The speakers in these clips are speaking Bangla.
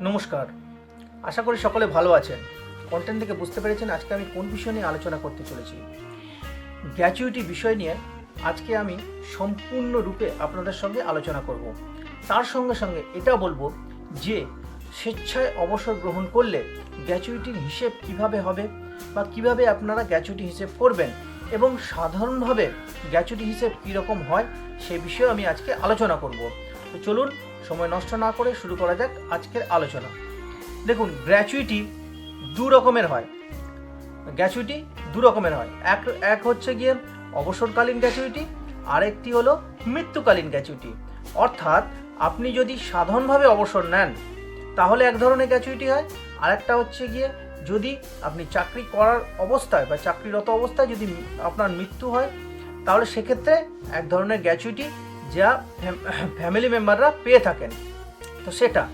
নমস্কার। আশা করি সকলে ভালো আছেন। কন্টেন্ট থেকে বুঝতে পেরেছেন আজকে আমি কোন বিষয় নিয়ে আলোচনা করতে চলেছি। গ্র্যাচুইটি বিষয় নিয়ে আজকে আমি সম্পূর্ণরূপে আপনাদের সঙ্গে আলোচনা করব। তার সঙ্গে সঙ্গে এটা বলব যে, স্বেচ্ছায় অবসর গ্রহণ করলে গ্র্যাচুইটির হিসেব কীভাবে হবে বা কীভাবে আপনারা গ্র্যাচুইটি হিসেব করবেন এবং সাধারণভাবে গ্র্যাচুইটি হিসেব কীরকম হয় সে বিষয়ে আমি আজকে আলোচনা করব। তো চলুন সময় নষ্ট না করে শুরু করা যাক আজকের আলোচনা। দেখুন গ্র্যাচুইটি দু রকমের হয়। গ্র্যাচুইটি দু রকমের হয়। এক এক হচ্ছে গিয়ে অবসরকালীন গ্র্যাচুইটি আরেকটি হলো মৃত্যুকালীন গ্র্যাচুইটি অর্থাৎ আপনি যদি সাধারণভাবে অবসর নেন, তাহলে এক ধরনের গ্র্যাচুইটি হয়। আর একটা হচ্ছে গিয়ে যদি আপনি চাকরি করার অবস্থায় বা চাকরিরত অবস্থায় যদি আপনার মৃত্যু হয়, তাহলে সেক্ষেত্রে এক ধরনের গ্র্যাচুইটি যা ফ্যামিলি মেম্বাররা পেয়ে থাকেন। তো সেটা।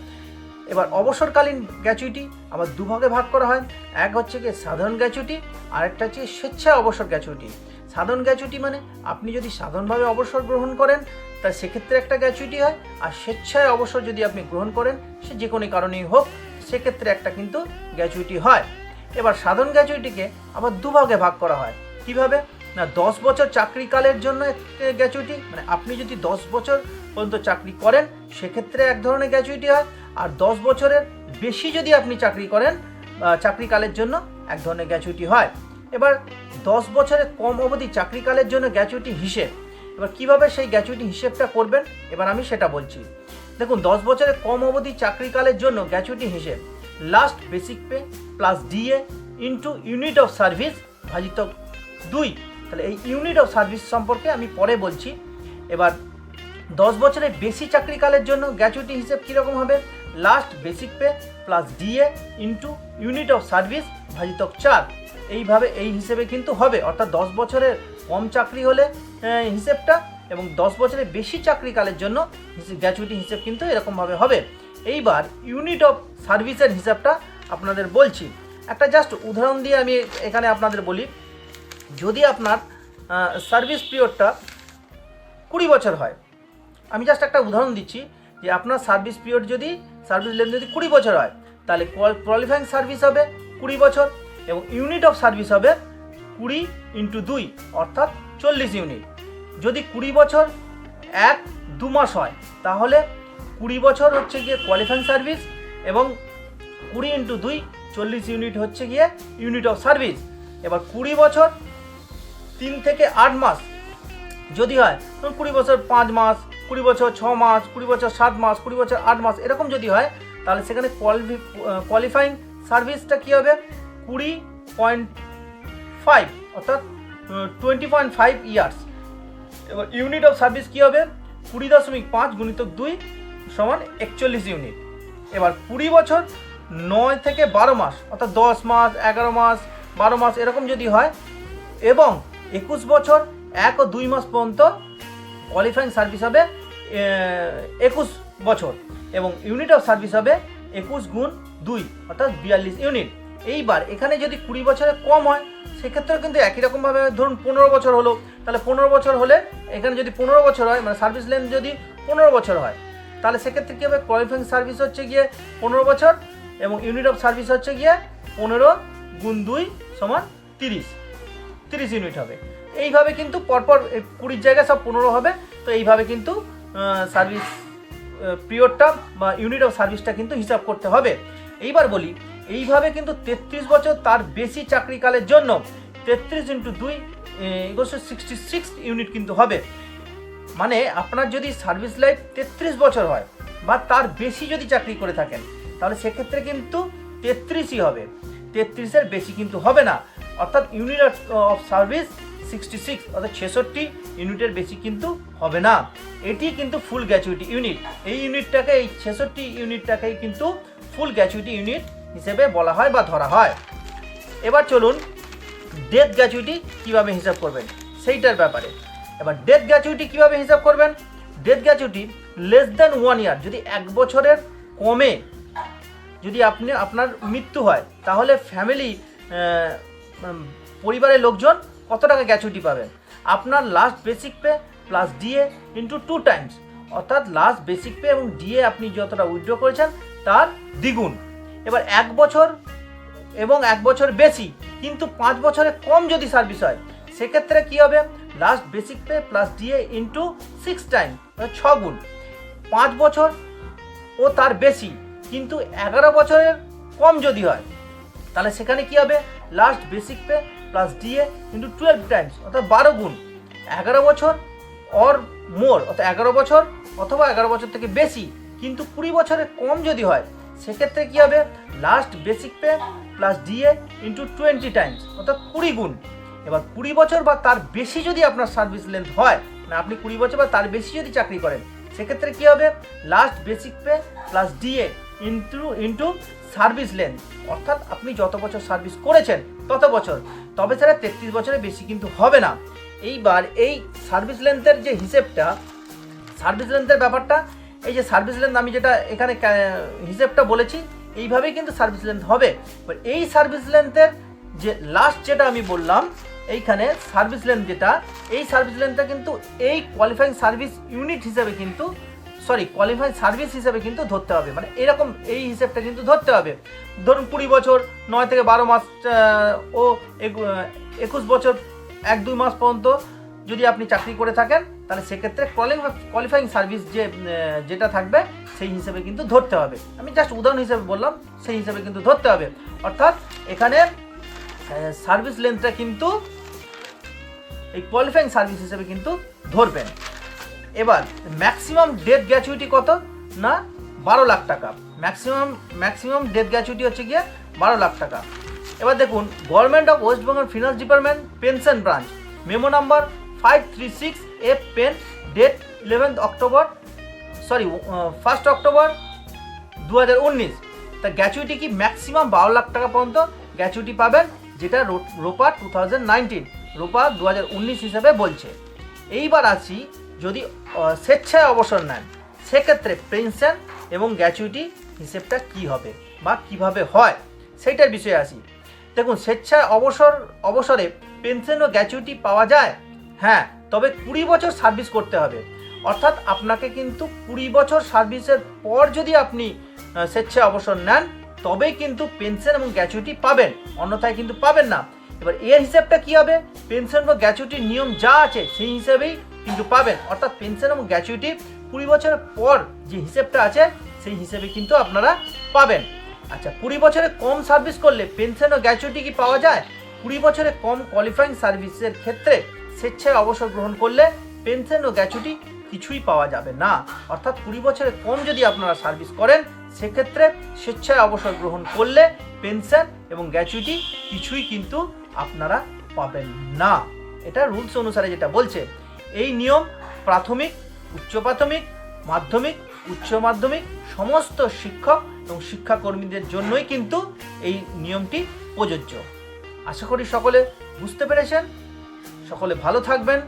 এবার অবসরকালীন গ্যাচুইটি আবার দুভাগে ভাগ করা হয়। এক হচ্ছে গিয়ে সাধারণ গ্র্যাচুইটি আর একটা হচ্ছে স্বেচ্ছায় অবসর গ্র্যাচুইটি সাধারণ গ্র্যাচুইটি মানে আপনি যদি সাধারণভাবে অবসর গ্রহণ করেন, তা সেক্ষেত্রে একটা গ্যাচুইটি হয়। আর স্বেচ্ছায় অবসর যদি আপনি গ্রহণ করেন, সে যে কোনো কারণেই হোক, সেক্ষেত্রে একটা কিন্তু গ্যাচুইটি হয়। এবার সাধারণ গ্যাচুইটিকে আবার দুভাগে ভাগ করা হয়। কীভাবে? না, দশ বছর চাকরিকালের জন্য একটা গ্র্যাচুইটি মানে আপনি যদি দশ বছর পর্যন্ত চাকরি করেন, সেক্ষেত্রে এক ধরনের গ্র্যাচুইটি হয়। আর দশ বছরের বেশি যদি আপনি চাকরি করেন চাকরিকালের জন্য এক ধরনের গ্র্যাচুইটি হয়। এবার দশ বছরের কম অবধি চাকরিকালের জন্য গ্র্যাচুইটি হিসেব। এবার কীভাবে সেই গ্র্যাচুইটি হিসেবটা করবেন? এবার আমি সেটা বলছি। দেখুন, দশ বছরের কম অবধি চাকরিকালের জন্য গ্র্যাচুইটি হিসেব। Last basic pay plus DA into unit of service ভাজিত দুই। তাহলে এই ইউনিট অফ সার্ভিস সম্পর্কে আমি পরে বলছি। এবার, দশ বছরের বেশি চাকরিকালের জন্য গ্র্যাচুইটি হিসেব কীরকম হবে? Last basic pay plus DA into unit of service ভাজিতক চার। এইভাবে এই হিসেবে কিন্তু হবে। অর্থাৎ দশ বছরের কম চাকরি হলে হিসেবটা এবং দশ বছরের বেশি চাকরিকালের জন্য গ্র্যাচুইটি হিসেব কিন্তু এরকমভাবে হবে। এইবার ইউনিট অফ সার্ভিসের হিসাবটা আপনাদের বলছি। একটা জাস্ট উদাহরণ দিয়ে আমি এখানে আপনাদের বলি। যদি আপনার সার্ভিস পিরিয়ডটা কুড়ি বছর হয়। আমি জাস্ট একটা উদাহরণ দিচ্ছি যে আপনার সার্ভিস পিরিয়ড যদি সার্ভিস লেন যদি কুড়ি বছর হয়, তাহলে কোয়ালিফাইং সার্ভিস হবে কুড়ি বছর এবং ইউনিট অফ সার্ভিস হবে কুড়ি ইন্টু দুই, অর্থাৎ চল্লিশ ইউনিট যদি কুড়ি বছর এক, দু মাস হয়, তাহলে কুড়ি বছর হচ্ছে গিয়ে কোয়ালিফাইং সার্ভিস এবং কুড়ি ইন্টু দুই, চল্লিশ ইউনিট হচ্ছে গিয়ে ইউনিট অফ সার্ভিস এবার কুড়ি বছর তিন থেকে আট মাস। যদি হয়, ধরুন কুড়ি বছর পাঁচ মাস, কুড়ি বছর ছ মাস, কুড়ি বছর সাত মাস, কুড়ি বছর আট মাস, এরকম যদি হয়, তাহলে সেখানে কোয়ালিফি কোয়ালিফাইং সার্ভিসটা কী হবে? কুড়ি পয়েন্ট ফাইভ অর্থাৎ টোয়েন্টি পয়েন্ট ফাইভ ইয়ার্স এবার ইউনিট অফ সার্ভিস কী হবে? কুড়ি দশমিক পাঁচ গুণিতক দুই সমান একচল্লিশ ইউনিট এবার কুড়ি বছর নয় থেকে বারো মাস, অর্থাৎ দশ মাস, এগারো মাস, বারো মাস, এরকম যদি হয়, এবং একুশ বছর, এক ও দুই মাস পর্যন্ত কোয়ালিফাইং সার্ভিস হবে একুশ বছর এবং ইউনিট অফ সার্ভিস হবে একুশ গুণ দুই, অর্থাৎ বিয়াল্লিশ ইউনিট এইবার এখানে যদি কুড়ি বছরে কম হয়, সেক্ষেত্রেও কিন্তু একই রকমভাবে ধরুন পনেরো বছর হলো, তাহলে পনেরো বছর হলে এখানে যদি পনেরো বছর হয় মানে সার্ভিস লেন যদি পনেরো বছর হয়, তাহলে সেক্ষেত্রে কী হবে? কোয়ালিফাইং সার্ভিস হচ্ছে গিয়ে পনেরো বছর এবং ইউনিট অফ সার্ভিস হচ্ছে গিয়ে পনেরো গুণ দুই সমান তিরিশ। তিরিশ ইউনিট হবে। এইভাবে কিন্তু পরপর কুড়ির জায়গায় সব পনেরো হবে। তো এইভাবে কিন্তু সার্ভিস পিরিয়ডটা বা ইউনিট অফ সার্ভিসটা কিন্তু হিসাব করতে হবে। এইবার বলি, এইভাবে কিন্তু তেত্রিশ বছর তার বেশি চাকরিকালের জন্য তেত্রিশ ইন্টু দুই এগুলো সিক্সটি সিক্স ইউনিট কিন্তু হবে। মানে আপনার যদি সার্ভিস লাইফ তেত্রিশ বছর হয় বা তার বেশি যদি চাকরি করে থাকেন, তাহলে সেক্ষেত্রে কিন্তু তেত্রিশই হবে। তেত্রিশের বেশি কিন্তু হবে না। অর্থাৎ unit of service sixty six অর্থাৎ ছেষট্টি ইউনিটের বেশি কিন্তু হবে না। এটি কিন্তু ফুল গ্র্যাচুইটি ইউনিট এই ইউনিটটাকে এই ছেষট্টি ইউনিটটাকেই কিন্তু ফুল গ্র্যাচুইটি ইউনিট হিসেবে বলা হয় বা ধরা হয়। এবার চলুন ডেথ গ্র্যাচুইটি কীভাবে হিসাব করবেন? সেইটার ব্যাপারে। এবার ডেথ গ্র্যাচুইটি কীভাবে হিসাব করবেন? Death gratuity less than one year যদি এক বছরের কমে যদি আপনি, আপনার মৃত্যু হয়, তাহলে ফ্যামিলি পরিবারের লোকজন কত টাকা গ্র্যাচুইটি পাবেন? আপনার last basic pay plus DA into two times অর্থাৎ লাস্ট বেসিক পে এবং ডিএ আপনি যতটা উইথড্র করেছেন, তার দ্বিগুণ। এবার এক বছর এবং এক বছর বেশি, কিন্তু পাঁচ বছরে কম যদি সার্ভিস হয়, সেক্ষেত্রে কী হবে? Last basic pay plus DA into six time ছ গুণ। পাঁচ বছর ও তার বেশি, কিন্তু এগারো বছরের কম যদি হয় তাহলে সেখানে কি হবে? Last basic pay plus DA into twelve times অর্থাৎ বারো গুণ। এগারো বছর অর মোর অর্থাৎ এগারো বছর অথবা এগারো বছর থেকে বেশি। কিন্তু কুড়ি বছরের কম যদি হয়, সেক্ষেত্রে কী হবে? Last basic pay plus DA into twenty times অর্থাৎ কুড়ি গুণ। এবার কুড়ি বছর বা তার বেশি যদি আপনার সার্ভিস লেন্থ হয় না আপনি কুড়ি বছর বা তার বেশি যদি চাকরি করেন, সেক্ষেত্রে কী হবে? Last basic pay plus DA into into service length অর্থাৎ আপনি যত বছর সার্ভিস করেছেন, তত বছর। তবে ছাড়া তেত্রিশ বছরের বেশি কিন্তু হবে না। এইবার এই সার্ভিস লেন্থের যে হিসেবটা সার্ভিস লেন্থের ব্যাপারটা, এই যে সার্ভিস লেন্থ আমি যেটা এখানে হিসেবটা বলেছি, এইভাবেই কিন্তু সার্ভিস লেন্থ হবে। এই সার্ভিস লেন্থের যে লাস্ট যেটা আমি বললাম, এইখানে সার্ভিস লেন্থ যেটা, এই সার্ভিস লেন্থটা কিন্তু এই কোয়ালিফাইং সার্ভিস ইউনিট হিসেবে কিন্তু সরি কোয়ালিফাইং সার্ভিস হিসেবে কিন্তু ধরতে হবে। মানে এরকম এই হিসেবটা কিন্তু ধরতে হবে। ধরুন কুড়ি বছর, নয় থেকে বারো মাস ও একু- একুশ বছর, এক, দুই মাস পর্যন্ত যদি আপনি চাকরি করে থাকেন, তাহলে সেক্ষেত্রে কোয়ালিফাইং সার্ভিস যে যেটা থাকবে, সেই হিসেবে কিন্তু ধরতে হবে। আমি জাস্ট উদাহরণ হিসেবে বললাম, সেই হিসেবে কিন্তু ধরতে হবে। অর্থাৎ এখানে সার্ভিস লেন্থটা কিন্তু এই কোয়ালিফাইং সার্ভিস হিসেবে কিন্তু ধরবেন। এবার ম্যাক্সিমাম ডেথ গ্র্যাচুইটি কত? না, বারো লাখ টাকা। ম্যাক্সিমাম ম্যাক্সিমাম ডেথ গ্র্যাচুইটি হচ্ছে গিয়ে বারো লাখ টাকা। এবার দেখুন government of West Bengal finance department pension branch memo number five three six F pen date eleventh October sorry first October দু হাজার উনিশ তা গ্র্যাচুইটি কি ম্যাক্সিমাম বারো লাখ টাকা পর্যন্ত গ্র্যাচুইটি পাবেন? যেটা ROPA two thousand nineteen ROPA দু হাজার উনিশ হিসেবে বলছে। এইবার আসি যদি স্বেচ্ছায় অবসর নেন, সেক্ষেত্রে পেনশন এবং গ্র্যাচুইটি হিসেবটা কি হবে বা কীভাবে হয়, সেইটার বিষয়ে আসি। দেখুন, স্বেচ্ছায় অবসর, অবসরে পেনশন ও গ্র্যাচুইটি পাওয়া যায় হ্যাঁ তবে কুড়ি বছর সার্ভিস করতে হবে। অর্থাৎ আপনাকে কিন্তু কুড়ি বছর সার্ভিসের পর যদি আপনি স্বেচ্ছায় অবসর নেন, তবেই কিন্তু পেনশন এবং গ্র্যাচুইটি পাবেন, অন্যথায় কিন্তু পাবেন না। এবার এর হিসাবটা কি হবে? পেনশন বা গ্র্যাচুইটির নিয়ম যা আছে, সেই হিসেবেই কিন্তু পাবেন। অর্থাৎ পেনশন এবং গ্র্যাচুইটি কুড়ি বছরের পর যে হিসেবটা আছে, সেই হিসেবে কিন্তু আপনারা পাবেন। আচ্ছা কুড়ি বছরে কম সার্ভিস করলে পেনশন ও গ্র্যাচুইটি কি পাওয়া যায়? কুড়ি বছরে কম কোয়ালিফাইং সার্ভিসের ক্ষেত্রে স্বেচ্ছায় অবসর গ্রহণ করলে পেনশন ও গ্র্যাচুইটি কিছুই পাওয়া যাবে না। অর্থাৎ কুড়ি বছরে কম যদি আপনারা সার্ভিস করেন, সেক্ষেত্রে স্বেচ্ছায় অবসর গ্রহণ করলে পেনশন এবং গ্র্যাচুইটি কিছুই কিন্তু আপনারা পাবেন না। এটা রুলস অনুসারে যেটা বলছে এই নিয়ম প্রাথমিক, উচ্চ প্রাথমিক, মাধ্যমিক, উচ্চ মাধ্যমিক, সমস্ত শিক্ষক এবং শিক্ষাকর্মীদের জন্যই কিন্তু এই নিয়মটি প্রযোজ্য। আশা করি সকলে বুঝতে পেরেছেন। সকলে ভালো থাকবেন,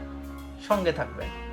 সঙ্গে থাকবেন।